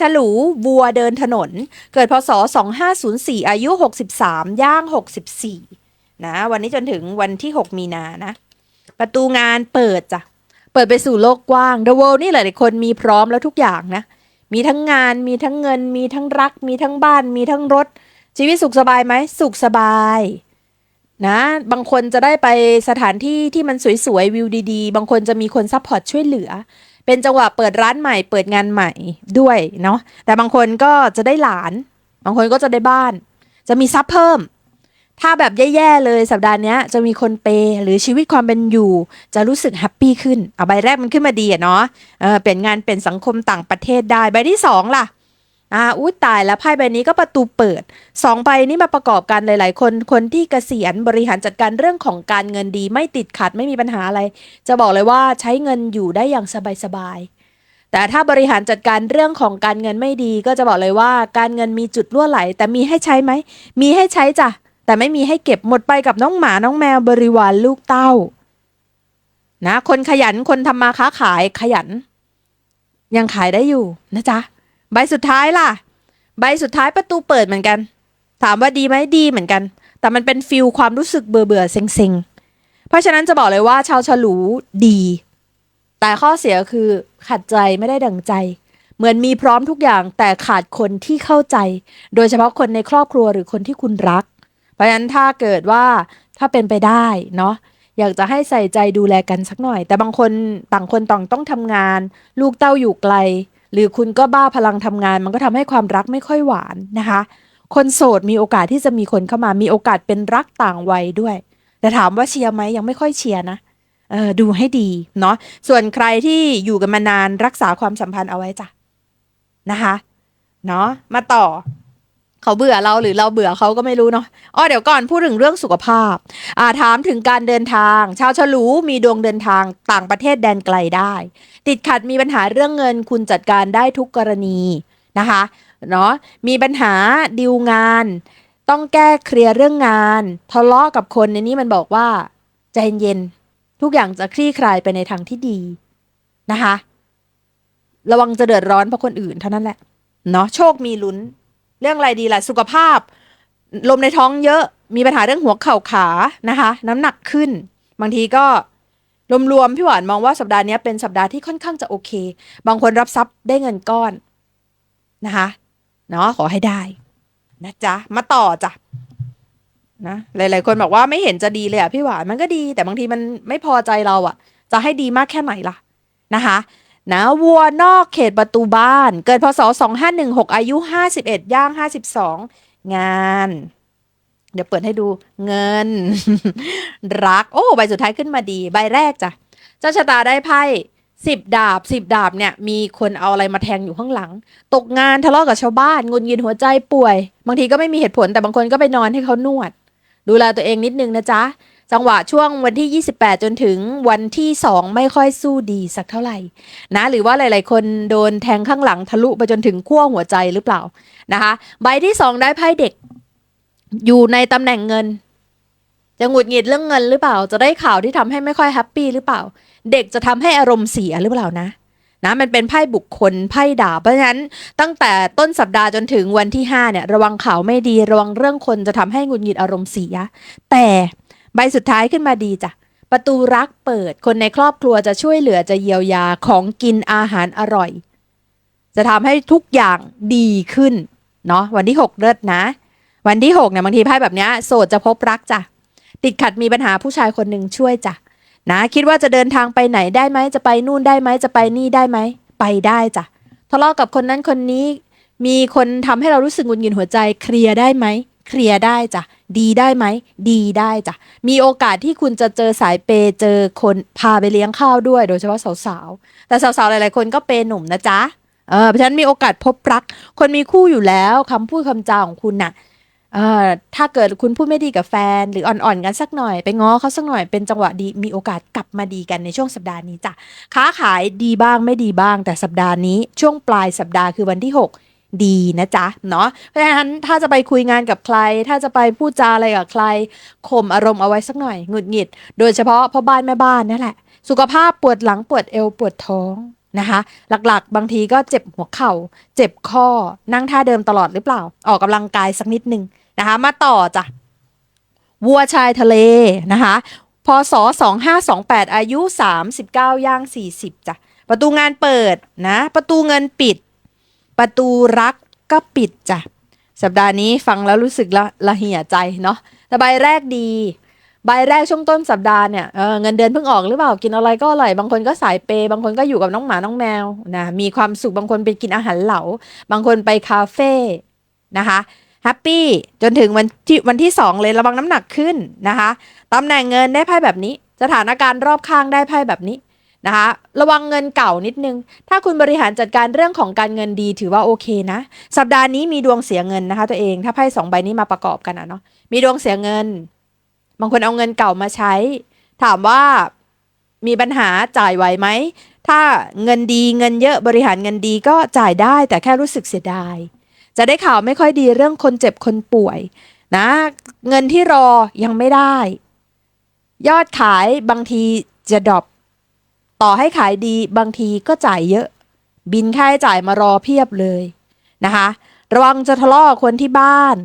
ฉลูวัวเดินถนน เกิดพศ 2504 อายุ 63 ย่าง 64 นะ วันนี้จนถึงวันที่ 6 มีนานะ ประตูงานเปิดจ้ะ เปิดไปสู่โลกกว้าง The World นี่หลายๆคนมีพร้อมแล้วทุกอย่างนะ มีทั้งงาน มีทั้งเงิน มีทั้งรัก มีทั้งบ้าน มีทั้งรถ ชีวิตสุขสบายไหม สุขสบาย นะ บางคนจะได้ไปสถานที่ที่มันสวยๆ วิวดีๆ บางคนจะมีคนซัพพอร์ตช่วยเหลือ เป็นจังหวะเปิดร้านใหม่ เปิดงานใหม่ด้วยเนาะแต่บางคนก็จะได้หลาน บางคนก็จะได้บ้าน จะมีทรัพย์เพิ่ม ถ้าแบบแย่ๆเลยสัปดาห์นี้จะมีคนเปหรือชีวิตความเป็นอยู่ จะรู้สึกแฮปปี้ขึ้นเอาใบแรกมันขึ้นมาดีอะเนาะเออเป็นงานเป็นสังคมต่างประเทศได้ใบที่สองล่ะ อ่าอุ้ยตายแล้วไพ่ใบนี้ก็ประตูเปิดสองใบนี้มาประกอบกันหลาย ๆ คนคนที่เกษียณบริหารจัดการเรื่องของการเงินดี ไม่ติดขัดไม่มีปัญหาอะไร จะบอกเลยว่าใช้เงินอยู่ได้อย่างสบายๆแต่ถ้าบริหารจัดการเรื่องของการเงินไม่ดี ก็จะบอกเลยว่าการเงินมีจุดรั่วไหล แต่มีให้ใช้ไหมมีให้ใช้จ้ะแต่ไม่มีให้เก็บหมดไปกับน้องหมาน้องแมวบริวารลูกเต้า นะ คนขยันคนทำมาค้าขายขยัน ยังขายได้อยู่นะจ๊ะ ใบสุดท้ายล่ะ ใบสุดท้ายประตูเปิดเหมือนกัน ถามว่าดีไหมดีเหมือนกัน แต่มันเป็นฟิลความรู้สึกเบื่อเบื่อเซ็งเซ็งเพราะฉะนั้นจะบอกเลยว่าชาวฉลูดี แต่ข้อเสียคือขัดใจไม่ได้ดังใจ เหมือนมีพร้อมทุกอย่างแต่ขาดคนที่เข้าใจ โดยเฉพาะคนในครอบครัวหรือคนที่คุณรัก เพราะฉะนั้นถ้าเกิดว่าถ้าเป็นไปได้เนาะอยากจะให้ใส่ใจดูแลกันสักหน่อย แต่บางคนต่างคนต่างต้องทำงาน ลูกเต้าอยู่ไกล หรือคุณก็บ้าพลังทำงาน มันก็ทำให้ความรักไม่ค่อยหวานนะคะ คนโสดมีโอกาสที่จะมีคนเข้ามามีโอกาสเป็นรักต่างวัยด้วย แต่ถามว่าเชียร์ไหมยังไม่ค่อยเชียร์นะเออดูให้ดีเนาะส่วนใครที่อยู่กันมานานรักษาความสัมพันธ์เอาไว้จ้ะนะคะเนาะมาต่อ เขาเบื่อเราหรือเราเบื่อเขาก็ไม่รู้เนาะอ๋อเดี๋ยวก่อนพูดถึงเรื่องสุขภาพอ่าถามถึงการเดินทาง ชาวฉลูมีดวงเดินทางต่างประเทศแดนไกลได้ ติดขัดมีปัญหาเรื่องเงินคุณจัดการได้ทุกกรณีนะคะเนาะมีปัญหาดิวงาน ต้องแก้เคลียร์เรื่องงาน ทะเลาะกับคนในนี้มันบอกว่าใจเย็นทุกอย่างจะคลี่คลายไปในทางที่ดีนะคะ ระวังจะเดือดร้อนเพราะคนอื่นเท่านั้นแหละ เนาะโชคมีลุ้น เรื่องอะไรดีล่ะ สุขภาพ ลมในท้องเยอะ มีปัญหาเรื่องหัวเข่าขานะคะ น้ำหนักขึ้น บางทีก็รวมๆพี่หวานมองว่าสัปดาห์นี้เป็นสัปดาห์ที่ค่อนข้างจะโอเค บางคนรับทรัพย์ได้เงินก้อนนะคะเนาะขอให้ได้นะจ๊ะมาต่อจ้ะนะหลาย ๆ คนบอกว่าไม่เห็นจะดีเลยอะพี่หวานมันก็ดี แต่บางทีมันไม่พอใจเราอะ จะให้ดีมากแค่ไหนล่ะนะคะ นะวัวนอกเขตประตูบ้าน เกิดพศ 2516 อายุ 51 ย่าง 52 งาน เดี๋ยวเปิดให้ดูเงิน รัก โอ้ ใบสุดท้ายขึ้นมาดี ใบแรกจ้ะ เจ้าชะตาได้ไพ่สิบดาบสิบดาบเนี่ย มีคนเอาอะไรมาแทงอยู่ข้างหลัง ตกงานทะเลาะกับชาวบ้านงุนยินหัวใจป่วย บางทีก็ไม่มีเหตุผลแต่บางคนก็ไปนอนให้เขานวด ดูแลตัวเองนิดนึงนะจ๊ะ จังหวะช่วงวันที่ 28 จนถึงวันที่ 2 ไม่ค่อยสู้ดีสักเท่าไหร่นะหรือว่าหลาย ๆ คนโดนแทงข้างหลังทะลุไปจนถึงขั้วหัวใจหรือเปล่านะคะใบที่ 2 ได้ไพ่เด็ก อยู่ในตำแหน่งเงิน จะหงุดหงิดเรื่องเงินหรือเปล่า จะได้ข่าวที่ทำให้ไม่ค่อยแฮปปี้หรือเปล่า เด็กจะทำให้อารมณ์เสียหรือเปล่านะนะมันเป็นไพ่บุคคลไพ่ดาบเพราะฉะนั้นตั้งแต่ต้นสัปดาห์จนถึงวันที่5เนี่ยระวังข่าวไม่ดีระวังเรื่องคนจะทำให้หงุดหงิดอารมณ์เสียแต่ ใบสุดท้ายขึ้นมาดีจ้ะ ประตูรักเปิด คนในครอบครัวจะช่วยเหลือจะเยียวยาของกินอาหารอร่อย จะทำให้ทุกอย่างดีขึ้น เนาะวันที่ 6 เลิศนะ วันที่6เนี่ยบางทีไพ่แบบนี้โสดจะพบรักจ้ะ ติดขัดมีปัญหาผู้ชายคนหนึ่งช่วยจ้ะนะคิดว่าจะเดินทางไปไหนได้ไหมจะไปนู่นได้ไหมจะไปนี่ได้ไหมไปได้จ้ะทะเลาะกับคนนั้นคนนี้ มีคนทำให้เรารู้สึกหงุดหงิดหัวใจเคลียร์ได้ไหม เคลียร์ได้จ้ะดีได้ไหม ดีได้จ้ะมีโอกาสที่คุณจะเจอสายเปย์เจอคนพาไปเลี้ยงข้าวด้วย โดยเฉพาะสาวๆ แต่สาวๆ หลายๆ คนก็เปย์หนุ่มนะจ๊ะเออเพราะฉะนั้นมีโอกาสพบรัก คนมีคู่อยู่แล้วคำพูดคำจาของคุณน่ะเอ่อถ้าเกิดคุณพูดไม่ดีกับแฟน หรืออ่อนๆกันสักหน่อยไปง้อเขาสักหน่อยเป็นจังหวะดีมีโอกาสกลับมาดีกันในช่วงสัปดาห์นี้จ้ะค้าขายดีบ้างไม่ดีบ้าง แต่สัปดาห์นี้ช่วงปลายสัปดาห์คือวันที่ 6 ดีนะจ๊ะเนาะเพราะฉะนั้นถ้าจะไปคุยงานกับใคร ถ้าจะไปพูดจาอะไรกับใครข่มอารมณ์เอาไว้สักหน่อยหงุดหงิด โดยเฉพาะพ่อบ้านแม่บ้านนั่นแหละ สุขภาพปวดหลังปวดเอวปวดท้องนะคะ หลักๆ บางทีก็เจ็บหัวเข่า เจ็บข้อนั่งท่าเดิมตลอดหรือเปล่า ออกกำลังกายสักนิดหนึ่งนะคะ มาต่อจ้ะวัวชายทะเลนะคะพศ2528 อายุ 39 ย่าง 40จ้ะประตูงานเปิดนะ ประตูเงินปิด ประตูรักก็ปิดจ้ะ สัปดาห์นี้ฟังแล้วรู้สึกละละเหี่ยใจเนาะแต่ใบแรกดี ใบแรกช่วงต้นสัปดาห์เนี่ยเเงินเดือนเพิ่งออกหรือเปล่ากินอะไรก็อร่อยบางคนก็สายเปย์บางคนก็อยู่กับน้องหมาน้องแมวนะมีความสุขบางคนไปกินอาหารเหลาบางคนไปคาเฟ่นะคะแฮปปี้จนถึงวันที่วันที่สองเลยระวังน้ำหนักขึ้นนะคะตำแหน่งเงินได้ไพ่แบบนี้ สถานการณ์รอบข้างได้ไพ่แบบนี้ นะคะระวังเงินเก่านิดนึง ถ้าคุณบริหารจัดการเรื่องของการเงินดีถือว่าโอเคนะ สัปดาห์นี้มีดวงเสียเงินนะคะ ตัวเองถ้าไพ่สองใบนี้มาประกอบกันอะเนาะมีดวงเสียเงิน บางคนเอาเงินเก่ามาใช้ ถามว่ามีปัญหาจ่ายไหวไหมถ้าเงินดีเงินเยอะบริหารเงินดีก็จ่ายได้แต่แค่รู้สึกเสียดาย จะได้ข่าวไม่ค่อยดีเรื่องคนเจ็บคนป่วย นะ เงินที่รอยังไม่ได้ ยอดขายบางทีจะดรอป ต่อให้ขายดีบางทีก็จ่ายเยอะ บินค่าใช้จ่ายมารอเพียบเลยนะคะ ระวังจะทะเลาะคนที่บ้าน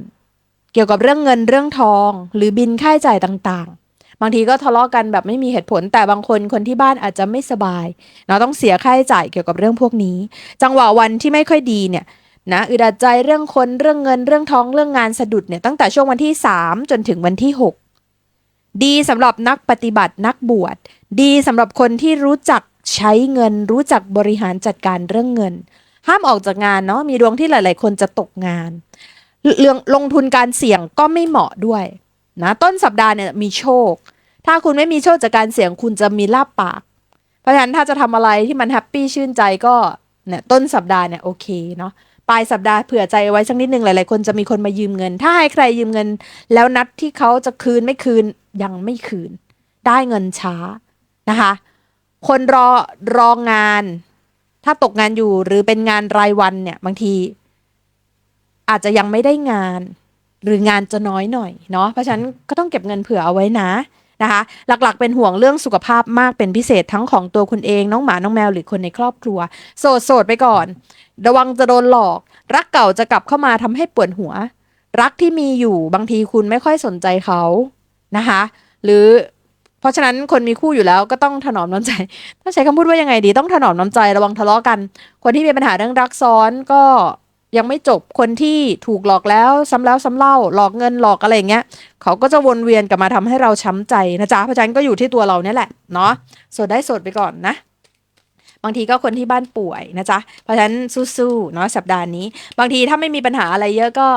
เกี่ยวกับเรื่องเงินเรื่องทอง หรือบินค่าใช้จ่ายต่างๆ บางทีก็ทะเลาะกันแบบไม่มีเหตุผล แต่บางคนคนที่บ้านอาจจะไม่สบายเนาต้องเสียค่าใช้จ่ายเกี่ยวกับเรื่องพวกนี้ จังหวะวันที่ไม่ค่อยดีเนี่ยนะอึดอัดใจเรื่องคนเรื่องเงินเรื่องท้องเรื่องงานสะดุดเนี่ยตั้งแต่ช่วงวันที่ 3 จนถึงวันที่ 6 ดีสำหรับนักปฏิบัตินักบวช ดีสำหรับคนที่รู้จักใช้เงิน รู้จักบริหารจัดการเรื่องเงิน ห้ามออกจากงานเนาะมีดวงที่หลาย ๆ คนจะตกงาน เรื่องลงทุนการเสี่ยงก็ไม่เหมาะด้วยนะต้นสัปดาห์เนี่ยมีโชค ถ้าคุณไม่มีโชคจากการเสี่ยงคุณจะมีลาบปาก เพราะฉะนั้นถ้าจะทำอะไรที่มันแฮปปี้ชื่นใจก็เนี่ยต้นสัปดาห์เนี่ยโอเคเนาะ ปลายสัปดาห์เผื่อใจไว้สักนิดหนึ่งหลายๆคนจะมีคนมายืมเงิน ถ้าให้ใครยืมเงิน แล้วนัดที่เขาจะคืนไม่คืนยังไม่คืน ได้เงินช้านะคะ คนรอรองาน ถ้าตกงานอยู่หรือเป็นงานรายวันเนี่ยบางที อาจจะยังไม่ได้งาน หรืองานจะน้อยหน่อยเนาะเพราะฉะนั้นก็ต้องเก็บเงินเผื่อเอาไว้นะ นะคะ หลักๆ เป็นห่วงเรื่องสุขภาพมากเป็นพิเศษทั้งของตัวคุณเองน้องหมาน้องแมวหรือคนในครอบครัว โสดโสดไปก่อน ระวังจะโดนหลอก รักเก่าจะกลับเข้ามาทำให้ปวดหัว รักที่มีอยู่บางทีคุณไม่ค่อยสนใจเขานะคะ หรือเพราะฉะนั้นคนมีคู่อยู่แล้วก็ต้องถนอมน้ำใจถ้าใช้คำพูดว่ายังไงดี ต้องถนอมน้ำใจระวังทะเลาะกัน คนที่มีปัญหาเรื่องรักซ้อนก็ ยังไม่จบคนที่ถูกหลอกแล้วซ้ำแล้วซ้ำเล่า หลอกเงินหลอกอะไรอย่างเงี้ยเขาก็จะวนเวียนกลับมาทำให้เราช้ำใจนะจ๊ะเพราะฉะนั้นก็อยู่ที่ตัวเราเนี่ยแหละเนาะสดได้สดไปก่อนนะบางทีก็คนที่บ้านป่วยนะจ๊ะ เพราะฉะนั้นสู้ๆเนาะสัปดาห์นี้ บางทีถ้าไม่มีปัญหาอะไรเยอะก็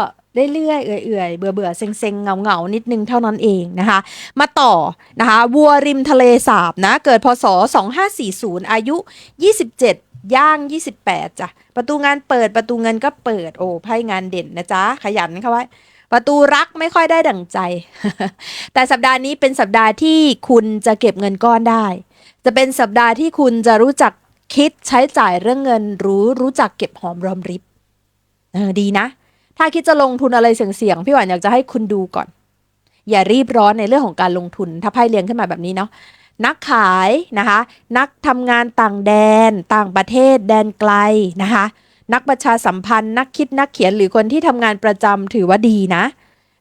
เรื่อยๆ เอื่อยๆ เบื่อๆ เซ็งๆ เงาๆ นิดนึงเท่านั้นเองนะคะ มาต่อนะคะ วัวริมทะเลสาบนะ เกิดพศ 2540 อายุ 27 ย่าง 28จ้ะประตูงานเปิดประตูเงินก็เปิดโอ้ไพ่งานเด่นนะจ๊ะขยันเข้าไว้ประตูรักไม่ค่อยได้ดั่งใจ แต่สัปดาห์นี้เป็นสัปดาห์ที่คุณจะเก็บเงินก้อนได้ จะเป็นสัปดาห์ที่คุณจะรู้จักคิดใช้จ่ายเรื่องเงินรู้รู้จักเก็บหอมรอมริบเออดีนะ ถ้าคิดจะลงทุนอะไรเสี่ยงๆพี่หวานอยากจะให้คุณดูก่อน อย่ารีบร้อนในเรื่องของการลงทุน ถ้าไพ่เรียงขึ้นมาแบบนี้เนาะ นักขายนะคะ นักทำงานต่างแดน ต่างประเทศ แดนไกลนะคะ นักประชาสัมพันธ์ นักคิดนักเขียนหรือคนที่ทำงานประจำถือว่าดีนะ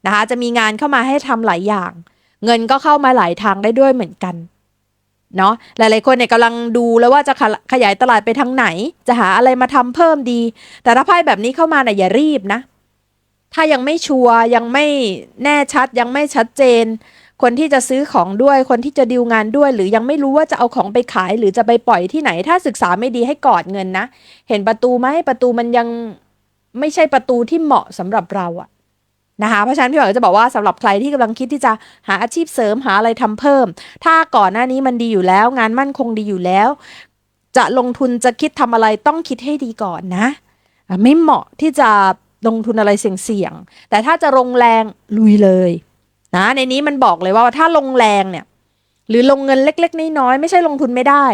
นะคะ จะมีงานเข้ามาให้ทำหลายอย่าง เงินก็เข้ามาหลายทางได้ด้วยเหมือนกันเนาะหลายๆคนเนี่ยกำลังดูแล้วว่าจะขขยายตลาดไปทางไหน จะหาอะไรมาทำเพิ่มดี แต่ถ้าไพ่แบบนี้เข้ามาน่ยอย่ารีบนะ ถ้ายังไม่ชัวร์ยังไม่แน่ชัดยังไม่ชัดเจน คนที่จะซื้อของด้วย คนที่จะดีลงานด้วย หรือยังไม่รู้ว่าจะเอาของไปขาย หรือจะไปปล่อยที่ไหน ถ้าศึกษาไม่ดีให้กอดเงินนะ เห็นประตูไหมประตูมันยังไม่ใช่ประตูที่เหมาะสำหรับเราอะนะคะเพราะฉะนั้นพี่หวานก็จะบอกว่าสำหรับใครที่กำลังคิดที่จะหาอาชีพเสริมหาอะไรทำเพิ่ม ถ้าก่อนหน้านี้มันดีอยู่แล้ว งานมั่นคงดีอยู่แล้ว จะลงทุนจะคิดทำอะไรต้องคิดให้ดีก่อนนะ ไม่เหมาะที่จะลงทุนอะไรเสี่ยงๆแต่ถ้าจะลงแรงลุยเลย นะในนี้มันบอกเลยว่าถ้าลงแรงเนี่ยหรือลงเงินเล็ก ๆ น้อยๆไม่ใช่ลงทุนไม่ได้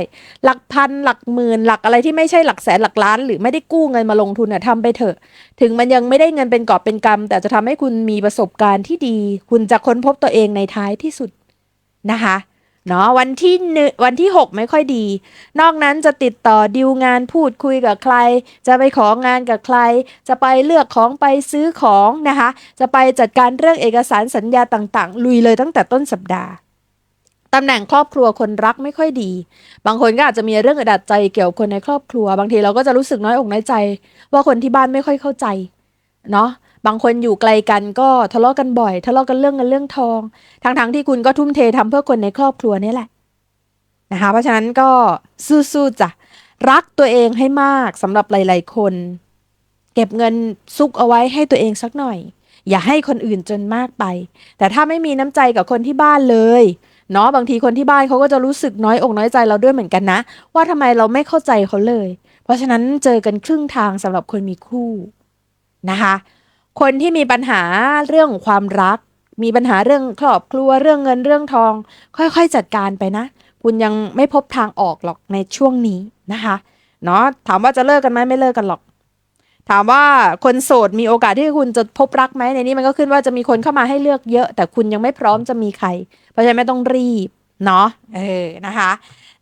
หลักพันหลักหมื่นหลักอะไรที่ไม่ใช่หลักแสนหลักล้าน หรือไม่ได้กู้เงินมาลงทุนเนี่ยทำไปเถอะ ถึงมันยังไม่ได้เงินเป็นกอบเป็นกำแต่จะทำให้คุณมีประสบการณ์ที่ดี คุณจะค้นพบตัวเองในท้ายที่สุดนะคะ เนาะวันที่หนึ่งวันที่ 6 ไม่ค่อยดี นอกนั้นจะติดต่อดิวงานพูดคุยกับใคร จะไปของานกับใคร จะไปเลือกของไปซื้อของนะคะ จะไปจัดการเรื่องเอกสารสัญญาต่างๆ ลุยเลยตั้งแต่ต้นสัปดาห์ตำแหน่งครอบครัวคนรักไม่ค่อยดี บางคนก็อาจจะมีเรื่องอดัดใจเกี่ยวกับคนในครอบครัว บางทีเราก็จะรู้สึกน้อยอกน้อยใจ ว่าคนที่บ้านไม่ค่อยเข้าใจ เนาะ บางคนอยู่ไกลกันก็ทะเลาะกันบ่อย ทะเลาะกันเรื่องเงินเรื่องทอง ทั้งๆที่คุณก็ทุ่มเททำเพื่อคนในครอบครัวนี่แหละนะคะเพราะฉะนั้นก็สู้ๆจ้ะรักตัวเองให้มากสำหรับหลาย ๆ คน เก็บเงินซุกเอาไว้ให้ตัวเองสักหน่อย อย่าให้คนอื่นจนมากไป แต่ถ้าไม่มีน้ำใจกับคนที่บ้านเลยเนาะบางทีคนที่บ้านเขาก็จะรู้สึกน้อยอกน้อยใจเราด้วยเหมือนกันนะ ว่าทำไมเราไม่เข้าใจเขาเลย เพราะฉะนั้นเจอกันครึ่งทางสำหรับคนมีคู่นะคะ คนที่มีปัญหาเรื่องความรัก มีปัญหาเรื่องครอบครัวเรื่องเงินเรื่องทอง ค่อยๆจัดการไปนะ คุณยังไม่พบทางออกหรอกในช่วงนี้นะคะเนาะถามว่าจะเลิกกันไหมไม่เลิกกันหรอก ถามว่าคนโสดมีโอกาสที่คุณจะพบรักไหมในนี้มันก็ขึ้นว่าจะมีคนเข้ามาให้เลือกเยอะ แต่คุณยังไม่พร้อมจะมีใคร เพราะฉะนั้นไม่ต้องรีบเนาะเออนะคะ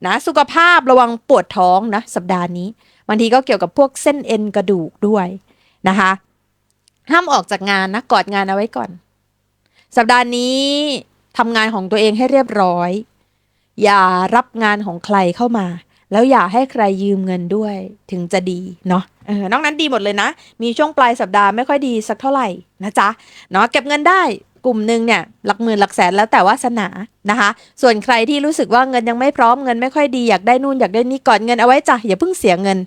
นะสุขภาพระวังปวดท้องนะสัปดาห์นี้บางทีก็เกี่ยวกับพวกเส้นเอ็นกระดูกด้วยนะคะ ห้ามออกจากงานนะกอดงานเอาไว้ก่อน สัปดาห์นี้ทำงานของตัวเองให้เรียบร้อย อย่ารับงานของใครเข้ามา แล้วอย่าให้ใครยืมเงินด้วยถึงจะดีเนาะเออนอกนั้นดีหมดเลยนะ มีช่วงปลายสัปดาห์ไม่ค่อยดีสักเท่าไหร่นะจ๊ะเนาะเก็บเงินได้กลุ่มหนึ่งเนี่ยหลักหมื่นหลักแสนแล้วแต่วาสนานะคะ ส่วนใครที่รู้สึกว่าเงินยังไม่พร้อมเงินไม่ค่อยดีอยากได้นู่นอยากได้นี่ก่อนเงินเอาไว้จ้ะอย่าเพิ่งเสียเงิน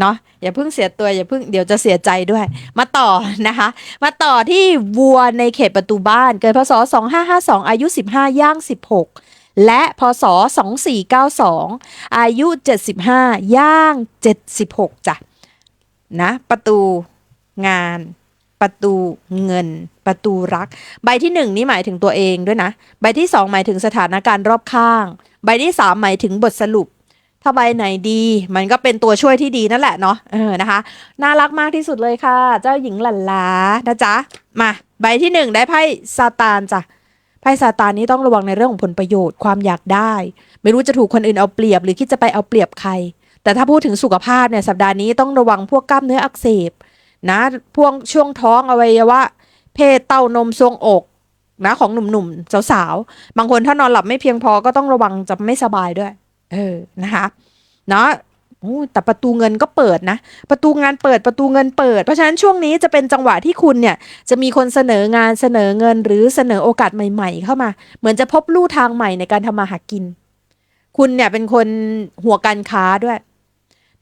เนาะอย่าเพิ่งเสียตัวอย่าเพิ่งเดี๋ยวจะเสียใจด้วย มาต่อนะคะ มาต่อที่วัวในเขตประตูบ้าน เกิดพศ 2552 อายุ 15 ย่าง 16 และพศ 2492 อายุ 75 ย่าง 76จ้ะนะประตูงานประตูเงิน ประตูรัก ใบที่ 1 นี่หมายถึงตัวเองด้วยนะ ใบที่ 2 หมายถึงสถานการณ์รอบข้าง ใบที่ 3 หมายถึงบทสรุป ถ้าใบไหนดี มันก็เป็นตัวช่วยที่ดีนั่นแหละเนาะเออนะคะ น่ารักมากที่สุดเลยค่ะ เจ้าหญิงหลันลานะจ๊ะ มาใบที่หนึ่งได้ไพ่ซาตานจ้ะไพ่ซาตานนี้ต้องระวังในเรื่องของผลประโยชน์ความอยากได้ ไม่รู้จะถูกคนอื่นเอาเปรียบ หรือคิดจะไปเอาเปรียบใคร แต่ถ้าพูดถึงสุขภาพเนี่ยสัปดาห์นี้ต้องระวังพวกกล้ามเนื้ออักเสบนะพวกช่วงท้องอวัยวะ เพศเต้านมทรวงอกนะของหนุ่มๆสาวๆบางคนถ้านอนหลับไม่เพียงพอก็ต้องระวังจะไม่สบายด้วย เออนะคะเนาะแต่ประตูเงินก็เปิดนะ ประตูงานเปิดประตูเงินเปิด เพราะฉะนั้นช่วงนี้จะเป็นจังหวะที่คุณเนี่ยจะมีคนเสนองานเสนอเงินหรือเสนอโอกาสใหม่ ๆ เข้ามา เหมือนจะพบลู่ทางใหม่ในการทำมาหากิน คุณเนี่ยเป็นคนหัวการค้าด้วย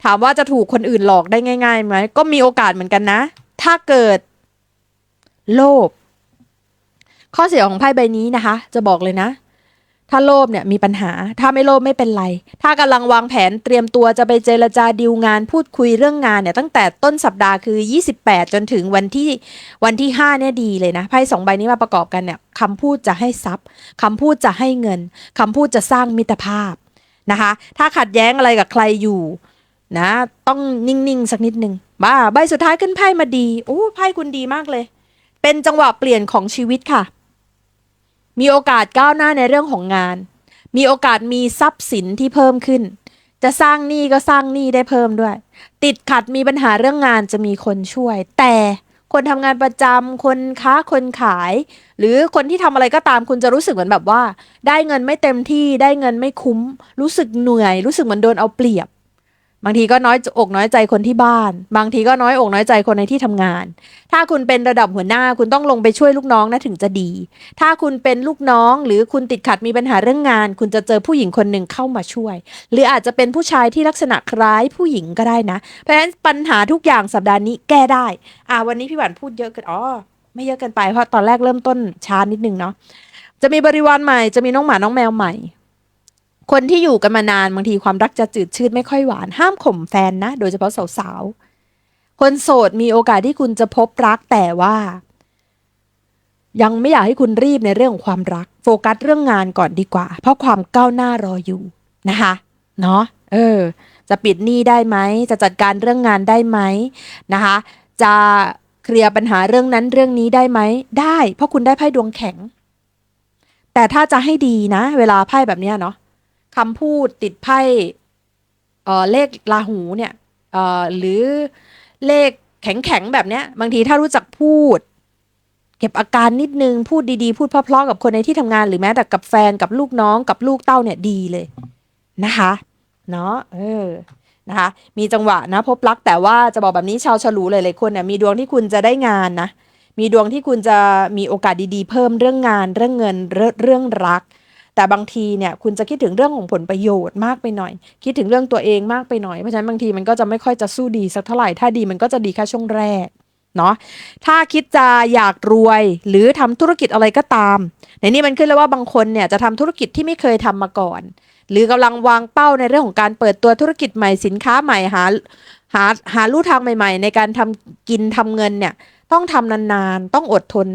ถามว่าจะถูกคนอื่นหลอกได้ง่ายๆไหมก็มีโอกาสเหมือนกันนะ ถ้าเกิด โลภข้อเสียของไพ่ใบนี้นะคะ จะบอกเลยนะ ถ้าโลภเนี่ยมีปัญหา ถ้าไม่โลภไม่เป็นไร ถ้ากำลังวางแผนเตรียมตัวจะไปเจรจาดีลงานพูดคุยเรื่องงานเนี่ยตั้งแต่ต้นสัปดาห์คือ 28 จนถึงวันที่วันที่5เนี่ยดีเลยนะไพ่สองใบนี้มาประกอบกันเนี่ยคำพูดจะให้ทรัพย์คำพูดจะให้เงินคำพูดจะสร้างมิตรภาพนะคะ ถ้าขัดแย้งอะไรกับใครอยู่นะต้องนิ่งๆสักนิดนึงบ้าใบสุดท้ายขึ้นไพ่มาดีโอ้ไพ่คุณดีมากเลย เป็นจังหวะเปลี่ยนของชีวิตค่ะ มีโอกาสก้าวหน้าในเรื่องของงาน มีโอกาสมีทรัพย์สินที่เพิ่มขึ้น จะสร้างหนี้ก็สร้างหนี้ได้เพิ่มด้วย ติดขัดมีปัญหาเรื่องงานจะมีคนช่วย แต่คนทำงานประจำคนค้าคนขาย หรือคนที่ทำอะไรก็ตามคุณจะรู้สึกเหมือนแบบว่า ได้เงินไม่เต็มที่ได้เงินไม่คุ้ม รู้สึกเหนื่อย รู้สึกเหมือนโดนเอาเปรียบ บางทีก็น้อยอกน้อยใจคนที่บ้าน บางทีก็น้อยอกน้อยใจคนในที่ทำงาน ถ้าคุณเป็นระดับหัวหน้าคุณต้องลงไปช่วยลูกน้องนะถึงจะดี ถ้าคุณเป็นลูกน้องหรือคุณติดขัดมีปัญหาเรื่องงาน คุณจะเจอผู้หญิงคนหนึ่งเข้ามาช่วย หรืออาจจะเป็นผู้ชายที่ลักษณะคล้ายผู้หญิงก็ได้นะ เพราะฉะนั้นปัญหาทุกอย่างสัปดาห์นี้แก้ได้ อ่าวันนี้พี่หวานพูดเยอะเกินอ๋อไม่เยอะเกินไปเพราะตอนแรกเริ่มต้นช้านิดนึงเนาะจะมีบริวารใหม่จะมีน้องหมาน้องแมวใหม่ คนที่อยู่กันมานานบางทีความรักจะจืดชืดไม่ค่อยหวานห้ามข่มแฟนนะ โดยเฉพาะสาวๆ คนโสดมีโอกาสที่คุณจะพบรักแต่ว่า ยังไม่อยากให้คุณรีบในเรื่องของความรัก โฟกัสเรื่องงานก่อนดีกว่า เพราะความก้าวหน้ารออยู่นะคะเนาะเออ จะปิดหนี้ได้ไหมจะจัดการเรื่องงานได้ไหมนะคะ จะเคลียร์ปัญหาเรื่องนั้นเรื่องนี้ได้ไหมได้ เพราะคุณได้ไพ่ดวงแข็ง แต่ถ้าจะให้ดีนะ เวลาไพ่แบบเนี้ยเนาะ คำพูดติดไพ่เออเลขราหูเนี่ยเออหรือเลขแข็งๆแบบเนี้ย บางทีถ้ารู้จักพูด เก็บอาการนิดนึงพูดดีๆ พูดเพราะๆกับคนในที่ทำงานหรือแม้แต่กับแฟนกับลูกน้องกับลูกเต้าเนี่ยดีเลยนะคะเนาะเออนะคะมีจังหวะนะพบรักแต่ว่าจะบอกแบบนี้ชาวฉลูหลายๆคนเนี่ยมีดวงที่คุณจะได้งานนะมีดวงที่คุณจะมีโอกาสดีๆ เพิ่มเรื่องงานเรื่องเงินเรื่องเรื่องรัก แต่บางทีเนี่ยคุณจะคิดถึงเรื่องของผลประโยชน์มากไปหน่อย คิดถึงเรื่องตัวเองมากไปหน่อยเพราะฉะนั้นบางทีมันก็จะไม่ค่อยจะสู้ดีสักเท่าไหร่ถ้าดีมันก็จะดีแค่ช่วงแรกเนาะถ้าคิดจะอยากรวยหรือทำธุรกิจอะไรก็ตาม ในนี้มันขึ้นแล้วว่าบางคนเนี่ยจะทำธุรกิจที่ไม่เคยทำมาก่อน หรือกำลังวางเป้าในเรื่องของการเปิดตัวธุรกิจใหม่สินค้าใหม่หาหาหาลู่ทางใหม่ ๆ ในการทำกินทำเงินเนี่ยต้องทำนานๆ ต้องอดทน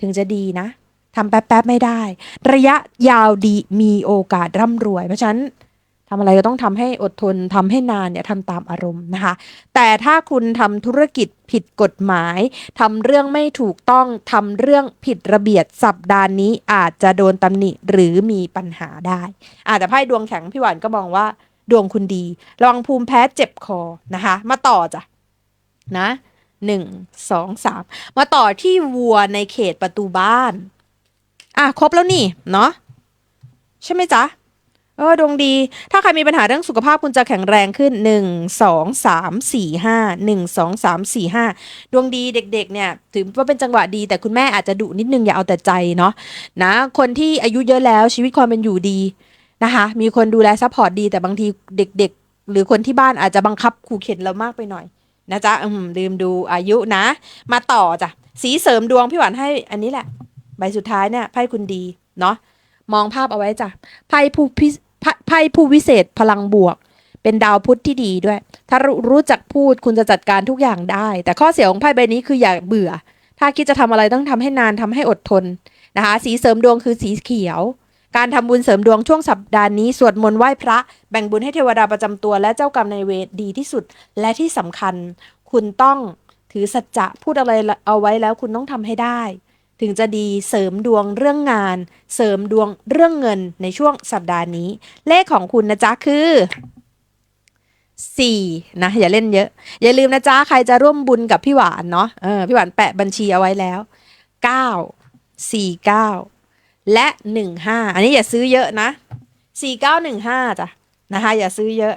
ถึงจะดีนะ ทำแป๊บๆไม่ได้ ระยะยาวดีมีโอกาสร่ำรวย เพราะฉะนั้นทำอะไรก็ต้องทำให้อดทนทำให้นานเนี่ยทำตามอารมณ์นะคะ แต่ถ้าคุณทำธุรกิจผิดกฎหมายทำเรื่องไม่ถูกต้องทำเรื่องผิดระเบียบสัปดาห์นี้อาจจะโดนตำหนิหรือมีปัญหาได้อาจจะแต่ไพ่ดวงแข็งพี่หวานก็มองว่าดวงคุณดีระวังภูมิแพ้เจ็บคอนะคะ มาต่อจ้ะนะหนึ่งสองสามมาต่อที่วัวในเขตประตูบ้าน อะครบแล้วนี่เนาะใช่ไหมจ๊ะเออดวงดี ถ้าใครมีปัญหาเรื่องสุขภาพคุณจะแข็งแรงขึ้นหนึ่งสองสามสี่ห้าหนึ่งสองสามสี่ห้าดวงดีเด็กๆเนี่ยถือว่าเป็นจังหวะดีแต่คุณแม่อาจจะดุนิดนึงอย่าเอาแต่ใจเนาะนะ คนที่อายุเยอะแล้วชีวิตความเป็นอยู่ดีนะคะ มีคนดูแลซัพพอร์ตดีแต่บางทีเด็กๆ หรือคนที่บ้านอาจจะบังคับขู่เข็นเรามากไปหน่อยนะจ๊ะอืมลืมดูอายุนะ มาต่อจ้ะสีเสริมดวงพี่หวานให้อันนี้แหละ ใบสุดท้ายเนี่ยไพ่คุณดีเนาะมองภาพเอาไว้จ้ะไพ่ผู้พิไพ่ผู้วิเศษพลังบวก เป็นดาวพุธที่ดีด้วย ถ้ารู้จักพูดคุณจะจัดการทุกอย่างได้ แต่ข้อเสียของไพ่ใบนี้คืออย่าเบื่อ ถ้าคิดจะทำอะไรต้องทำให้นานทำให้อดทนนะคะ สีเสริมดวงคือสีเขียว การทำบุญเสริมดวงช่วงสัปดาห์นี้สวดมนต์ไหว้พระแบ่งบุญให้เทวดาประจำตัว และเจ้ากรรมนายเวรดีที่สุดและที่สำคัญ คุณต้องถือสัจจะพูดอะไรเอาไว้แล้วคุณต้องทำให้ได้ ถึงจะดีเสริมดวงเรื่องงาน เสริมดวงเรื่องเงินในช่วงสัปดาห์นี้ เลขของคุณนะจ๊ะคือสี่นะอย่าเล่นเยอะ อย่าลืมนะจ๊ะใครจะร่วมบุญกับพี่หวานเนาะเออพี่หวานแปะบัญชีเอาไว้แล้วเก้าสี่เก้าและหนึ่งห้าอันนี้อย่าซื้อเยอะนะสี่เก้าหนึ่งห้าจ้ะนะคะอย่าซื้อเยอะ